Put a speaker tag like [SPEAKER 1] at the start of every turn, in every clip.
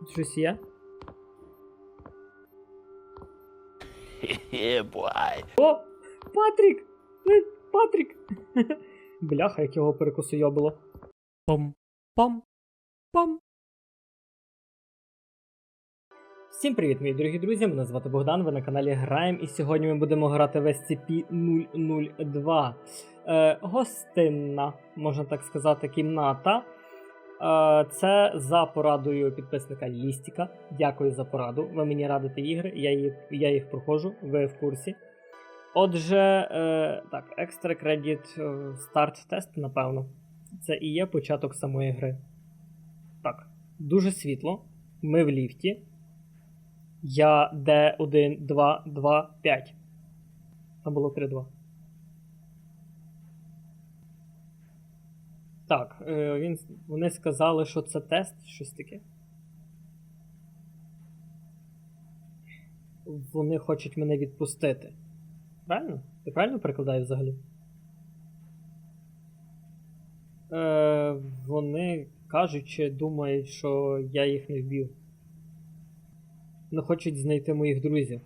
[SPEAKER 1] Тут щось є?
[SPEAKER 2] boy.
[SPEAKER 1] О! Патрік! Е, Патрік! Бляха, як його перекусойобило. Пам, пам, пам. Всім привіт, мої дорогі друзі! Мене звати Богдан, ви на каналі Граєм, і сьогодні ми будемо грати в SCP-002. Е, гостинна, можна так сказати, кімната. Е, це за порадою підписника Лістіка. Дякую за пораду. Ви мені радите ігри, я їх, я їх проходжу, ви в курсі. Отже, е, так, екстра кредит старт тест, напевно. Це і є початок самої гри. Так, дуже світло. Ми в ліфті. Я D1, 2, 2, 5. Там було 3, Так, е, він, вони сказали, що це тест, щось таке. Вони хочуть мене відпустити. Правильно? Ти правильно перекладаю взагалі? Е, вони кажуть, чи думають, що я їх не вбив. Вони хочуть знайти моїх друзів.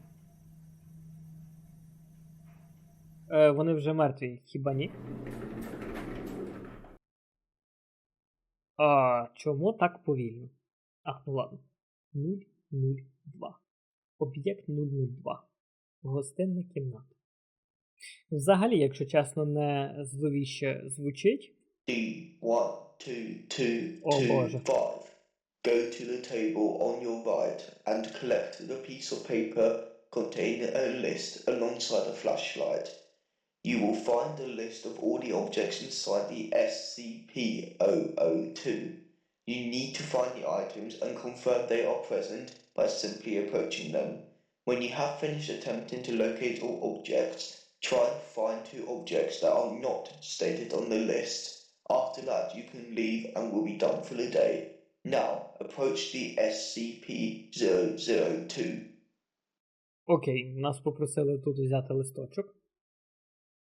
[SPEAKER 1] Е, вони вже мертві, хіба ні? А чому так повільно? Ах, ну ладно. 002. Об'єкт 002. Гостинна кімната. Взагалі, якщо чесно, не зловіще звучить.
[SPEAKER 3] D one two two
[SPEAKER 1] Oh,
[SPEAKER 3] two
[SPEAKER 1] Боже.
[SPEAKER 3] five. Go to the table on your right and collect the piece of paper containing a list alongside a flashlight. You will find a list of all the objects inside the SCP-002. You need to find the items and confirm they are present by simply approaching them. When you have finished attempting to locate all objects, try and find two objects that are not stated on the list. After that, you can leave and will be done for the day. Now, approach the SCP-002.
[SPEAKER 1] Окей, нас попросили тут взяти листочок.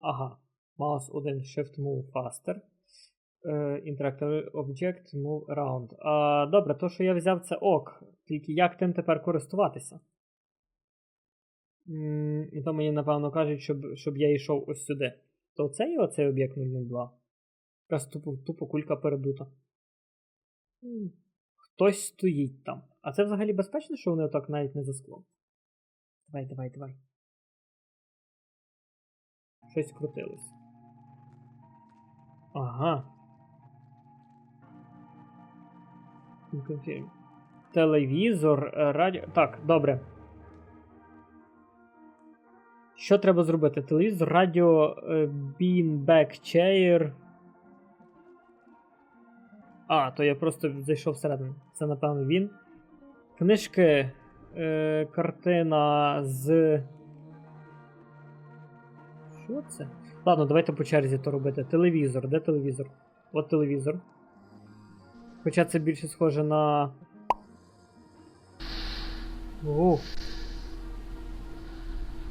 [SPEAKER 1] Ага. Mouse 1 Shift Move Faster. Е, Interactive Object Move Around. А, добре, то, що я взяв, це ок. Тільки як тим тепер користуватися? І то мені, напевно, кажуть, щоб, щоб я йшов ось сюди. То це і оцей об'єкт 002. Якась тупо, тупо кулька передута. Хтось стоїть там. А це взагалі безпечно, що вони отак навіть не за склом? Давай, давай, давай. Щось крутилось. Ага. Телевізор, е, радіо. Так, добре. Що треба зробити? Телевізор, радіо, е, beanbag chair. А, то я просто зайшов всередину. Це, напевно, він. Книжки. Е, картина з. Що це? Ладно, давайте по черзі то робити. Телевізор. Де телевізор? От телевізор. Хоча це більше схоже на. О.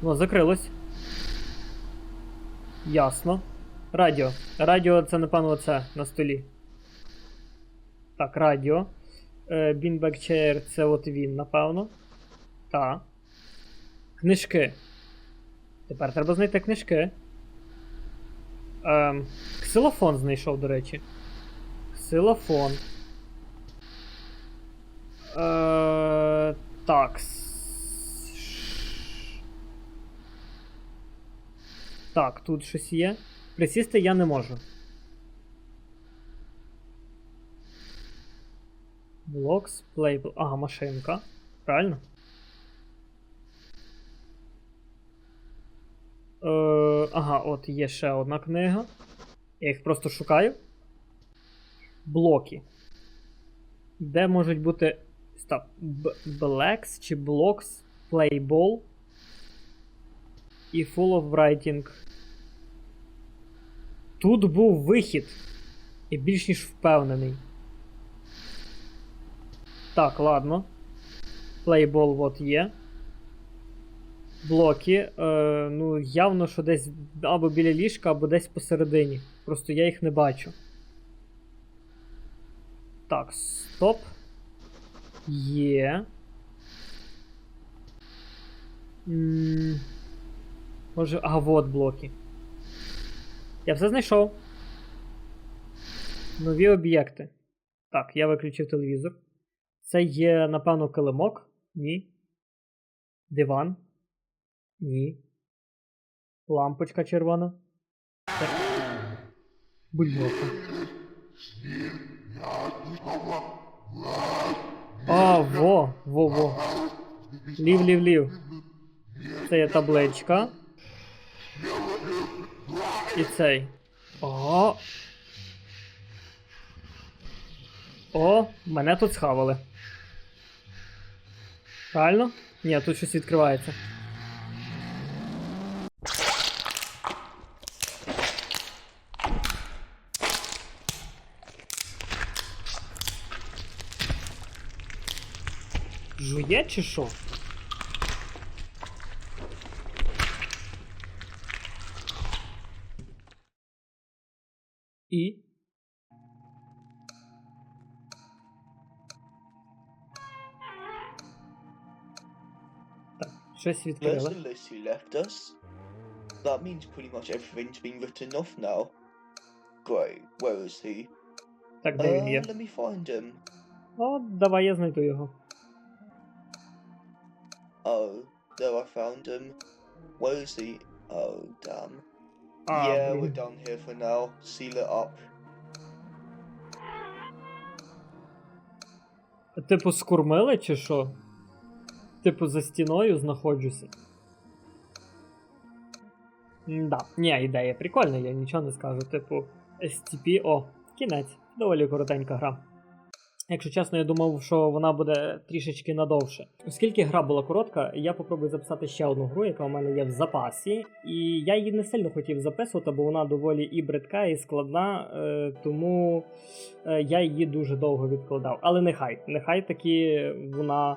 [SPEAKER 1] Ну, закрилось. Ясно. Радіо. Радіо це, напевно, оце на столі. Так, радіо. Е, Beanbag це от він, напевно. Так. Книжки. Тепер треба знайти книжки. Ем, ксилофон знайшов, до речі. Ксилофон. Е, так. Так, тут щось є. Присісти я не можу. Blocks, Playable. Ага, машинка. Правильно? Е, ага, от є ще одна книга. Я їх просто шукаю. Блоки. Де можуть бути. Стоп. Blacks чи Blocks, Playball і Full of Writing. Тут був вихід. І більш ніж впевнений. Так, ладно. Playball от є. Блоки. Е, ну, явно, що десь або біля ліжка, або десь посередині. Просто я їх не бачу. Так, стоп. Є. М, Може. А, вот блоки. Я все знайшов. Нові об'єкти. Так, я виключив телевізор. Це є, напевно, килимок? Ні. Диван? Ні. Лампочка червона. Це... Бульбока. А, во, во, во. Лів, лів, лів. Це є табличка. І цей. О. О, мене тут схавали. Правильно? Ні, тут щось відкривається. Жує чи що? І? Так, щось
[SPEAKER 3] list who left us. That means pretty much everything's been written off now. Great, where is he?
[SPEAKER 1] Так, де він
[SPEAKER 3] Uh,
[SPEAKER 1] є?
[SPEAKER 3] let me find him.
[SPEAKER 1] О, давай я знайду його.
[SPEAKER 3] Oh, there I found him. Where is he? Oh, damn.
[SPEAKER 1] А,
[SPEAKER 3] yeah, we're done here for now. Seal it up.
[SPEAKER 1] Типу, скурмили чи що? Типу, за стіною знаходжуся. Да, ні, ідея прикольна, я нічого не скажу. Типу, STP, о, кінець. Доволі коротенька гра. Якщо чесно, я думав, що вона буде трішечки надовше. Оскільки гра була коротка, я попробую записати ще одну гру, яка у мене є в запасі. І я її не сильно хотів записувати, бо вона доволі і бридка, і складна, е, тому е, я її дуже довго відкладав. Але нехай, нехай таки вона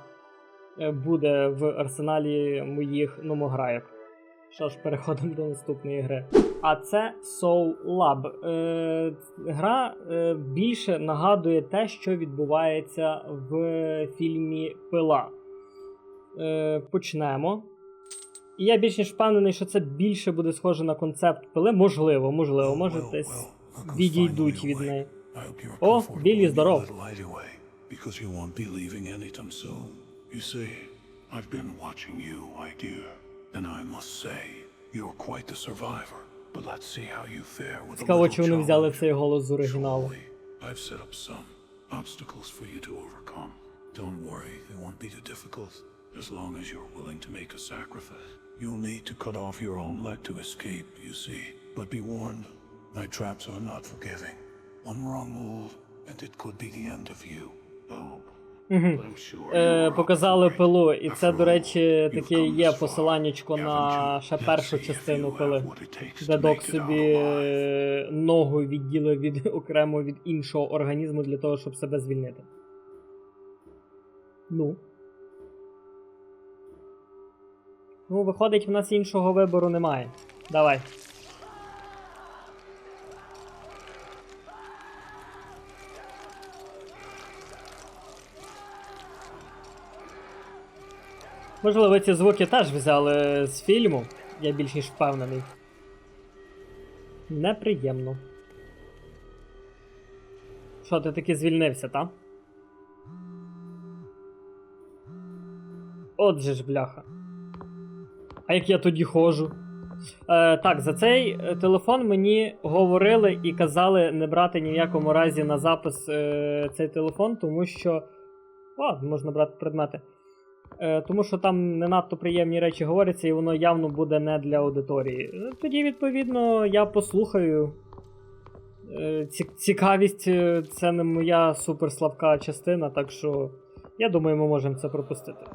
[SPEAKER 1] е, буде в арсеналі моїх номограйок. Що ж, переходимо до наступної гри. А це Soul Lab. Е, гра е, більше нагадує те, що відбувається в фільмі Пила. Е, почнемо. І я більш ніж впевнений, що це більше буде схоже на концепт пили. Можливо, можливо, може десь відійдуть від неї.
[SPEAKER 2] О,
[SPEAKER 1] Біллі, здоров.
[SPEAKER 2] Because you won't be leaving anytime soon. You see, I've been watching you, my dear, and I must say, you're quite the survivor. But let's see how you fare with a
[SPEAKER 1] Цікаво, чи
[SPEAKER 2] little
[SPEAKER 1] вони взяли
[SPEAKER 2] challenge.
[SPEAKER 1] цей голос з оригіналу.
[SPEAKER 2] Surely, I've set up some obstacles for you to overcome. Don't worry, they won't be too difficult. As long as you're willing to make a sacrifice. You'll need to cut off your own leg to escape, you see. But be warned, my traps are not forgiving. One wrong move, and it could be the end of you. Oh.
[SPEAKER 1] Е, показали пилу, і це, до речі, таке є посиланнячко на ще першу частину пили, де док собі е, ногу відділив від окремо від іншого організму для того, щоб себе звільнити. Ну. Ну, виходить, в нас іншого вибору немає. Давай. Можливо, ці звуки теж взяли з фільму, я більш ніж впевнений. Неприємно. Що, ти таки звільнився, та? Отже ж, бляха. А як я тоді ходжу? Е, так, за цей е, телефон мені говорили і казали не брати ні в якому разі на запис е, цей телефон, тому що. О, можна брати предмети. Е, тому що там не надто приємні речі говоряться, і воно явно буде не для аудиторії. Е, Тоді, відповідно, я послухаю. Е, цікавість е, це не моя суперслабка частина, так що я думаю, ми можемо це пропустити.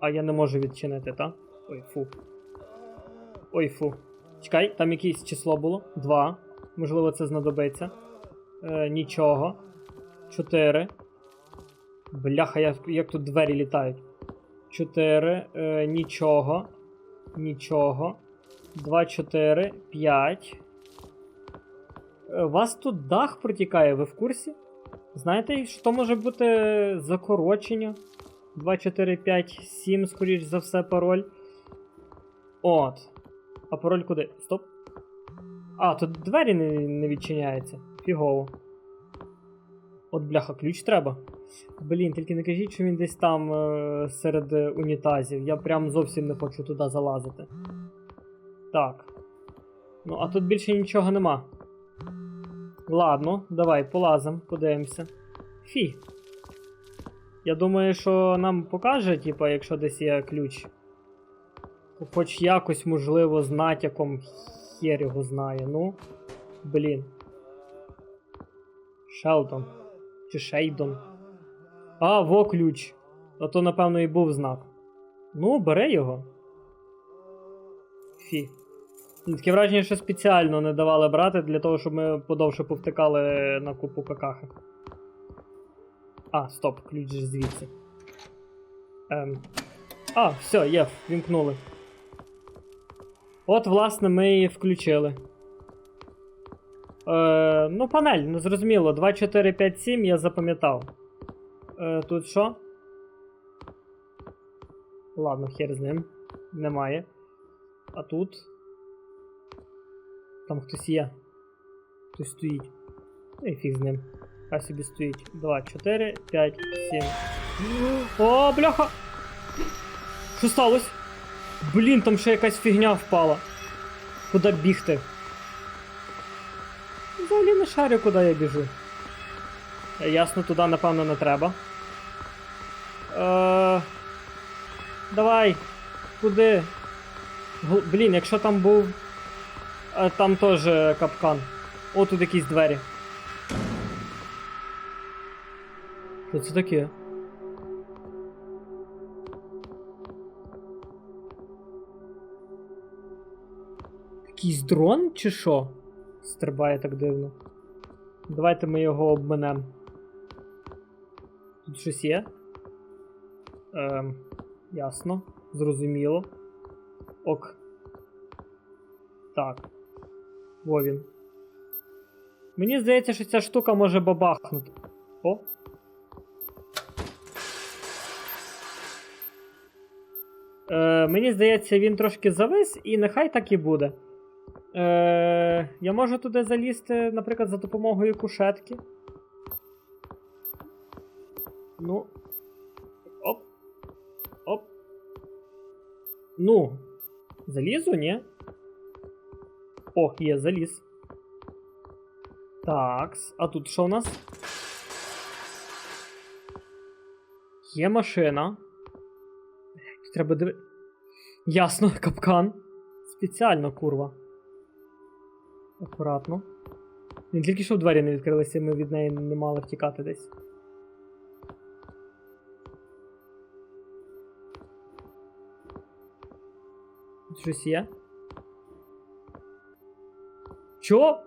[SPEAKER 1] А я не можу відчинити, так? Ой, фу. Ой, фу. Чекай, там якесь число було. Два. Можливо, це знадобиться. Е, нічого. Чотири. Бляха, як, як тут двері літають. Чотири. Е, нічого. Нічого. Два, чотири, п'ять. Е, У вас тут дах протікає, ви в курсі? Знаєте, що може бути закорочення? 2, 4, 5, 7, скоріш за все, пароль. От. А пароль куди? Стоп. А, тут двері не, не відчиняються. Фігово. От бляха, ключ треба. Блін, тільки не кажіть, що він десь там е, серед е, унітазів. Я прям зовсім не хочу туди залазити. Так. Ну, а тут більше нічого нема. Ладно, давай, полазим, подивимося. Фі. Я думаю, що нам покаже, типа, якщо десь є ключ. Хоч якось, можливо, з натяком хер його знає. Ну. Блін. Шелдон. Чи Шейдон. А, во ключ. А то, напевно, і був знак. Ну, бери його. Фі. Таке враження, що спеціально не давали брати для того, щоб ми подовше повтикали на купу какахи. А, стоп, ключ же звідси. Ем. А, все, є, вімкнули. От, власне, ми її включили. Е, ну, панель, ну зрозуміло. 2, 4, 5, 7 я запам'ятав. Е, тут що? Ладно, хер з ним. Немає. А тут. Там хтось є. Хтось стоїть. І фіг з ним. Хай собі стоїть. 2, 4, 5, 7. О, бляха! Що сталося? Блін, там ще якась фігня впала. Куди бігти? Взагалі не шарю, куди я біжу. Е, Ясно, туди, напевно, не треба. Е, давай. Куди? Блін, якщо там був. е, Там теж капкан. О, тут якісь двері. Що це таке? Якийсь дрон чи що? Стрибає так дивно. Давайте ми його обминем. Тут щось є? Ем, ясно. Зрозуміло. Ок. Так. Во він. Мені здається, що ця штука може бабахнути. О. Е, мені здається, він трошки завис, і нехай так і буде. Е, я можу туди залізти, наприклад, за допомогою кушетки. Ну. Ну. Залізу, ні? О, є, заліз. Такс. А тут що у нас? Є машина. Блядь, Треба диви. Ясно, капкан. Спеціально, курва. Акуратно. Він тільки що двері не відкрилися, ми від неї не мали втікати десь. Тут щось є? Чо?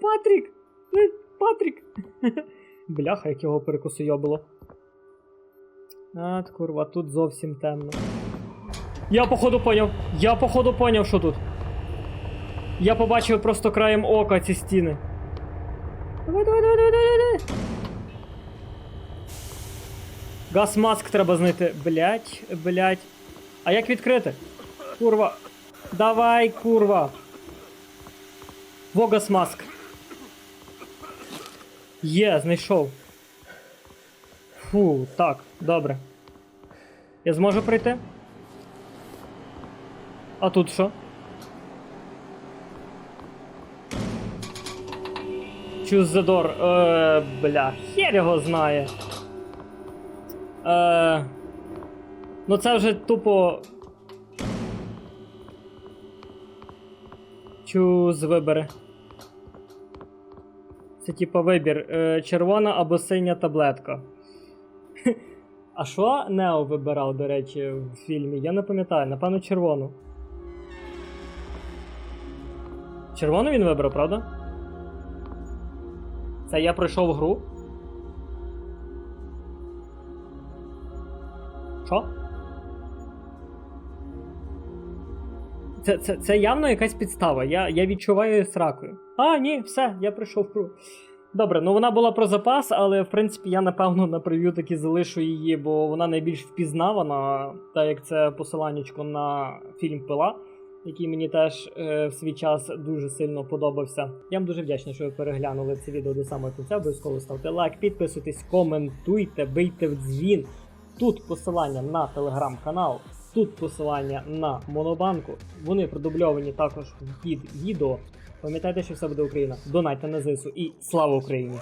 [SPEAKER 1] Патрік! Е, Патрік! Бляха, як його перекосойобило. От, курва, тут зовсім темно. Я походу поняв. Я походу поняв, що тут. Я побачив просто краєм ока ці стіни. Давай, давай, давай, давай, давай, давай. Газ-маск треба знайти. Блять, блять. А як відкрити? Курва. Давай, курва. Во газ-маск. Є, знайшов. Фу, так, добре. Я зможу пройти? А тут що? Door. Е, бля, хер його знає. Е, ну це вже тупо. Choose вибери. Це типа вибір. Е, червона або синя таблетка. А що Нео вибирав, до речі, в фільмі? Я не пам'ятаю, напевно, червону. Червону він вибрав, правда? Це я пройшов гру. Що? Це, це, це явно якась підстава. Я, я відчуваю сракою. А, ні, все, я пройшов гру. Добре, ну вона була про запас, але в принципі я напевно на прев'ю таки залишу її, бо вона найбільш впізнавана, так як це посиланнячко на фільм Пила, який мені теж е, в свій час дуже сильно подобався. Я вам дуже вдячний, що ви переглянули це відео до самого кінця. Обов'язково ставте лайк, підписуйтесь, коментуйте, бийте в дзвін. Тут посилання на телеграм-канал, тут посилання на Монобанку. Вони продубльовані також під відео. Пам'ятайте, що все буде Україна. Донайте на ЗСУ і слава Україні!